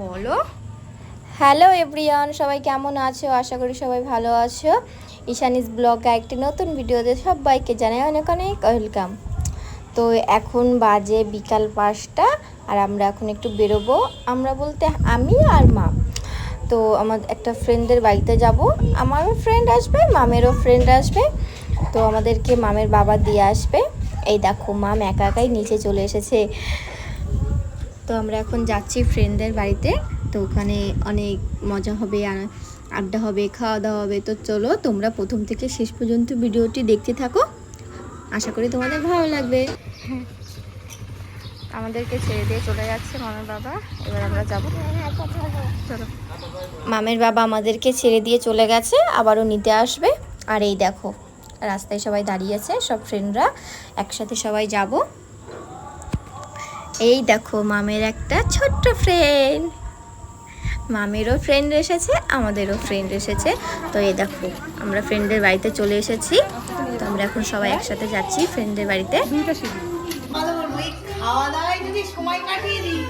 বলো। Hello everyone সবাই কেমন আছো? আশা করি সবাই ভালো আছো। ঈশানিস ব্লগ একটি নতুন ভিডিওতে সবাইকে জানাই অনেক অনেক ওয়েলকাম। তো এখন বাজে বিকাল পাঁচটা আর আমরা এখন একটু বেরোবো। আমরা বলতে আমি আর মা। তো আমার একটা ফ্রেন্ডের বাড়িতে যাব। আমারও ফ্রেন্ড আসবে, মামেরও ফ্রেন্ড আসবে। তো আমাদেরকে মামের বাবা দিয়ে আসবে। এই দেখো, মাম একা একাই নিচে চলে এসেছে। তো আমরা এখন যাচ্ছি ফ্রেন্ডদের বাড়িতে। তো ওখানে অনেক মজা হবে আড্ডা হবে খাওয়া দাওয়া হবে। তো চলো তোমরা প্রথম থেকে শেষ পর্যন্ত ভিডিওটি দেখতে থাকো। আশা করি তোমাদের ভালো লাগবে। আমাদেরকে ছেড়ে দিয়ে চলে যাচ্ছে মামের বাবা। এবার আমরা যাব। চলো। মামের বাবা আমাদেরকে ছেড়ে দিয়ে চলে গেছে আবারও নিতে আসবে। আর এই দেখো রাস্তায় সবাই দাঁড়িয়ে আছে সব ফ্রেন্ডরা একসাথে সবাই যাব। এই দেখো মামের একটা ছোট্ট ফ্রেন্ড মামেরও ফ্রেন্ড এসেছে আমাদেরও ফ্রেন্ড এসেছে। তো এই দেখো আমরা ফ্রেন্ডের বাড়িতে চলে এসেছি। তো আমরা এখন সবাই একসাথে যাচ্ছি ফ্রেন্ডের বাড়িতে। খাওয়া দাওয়ায় যদি সময় কাটিয়ে দিই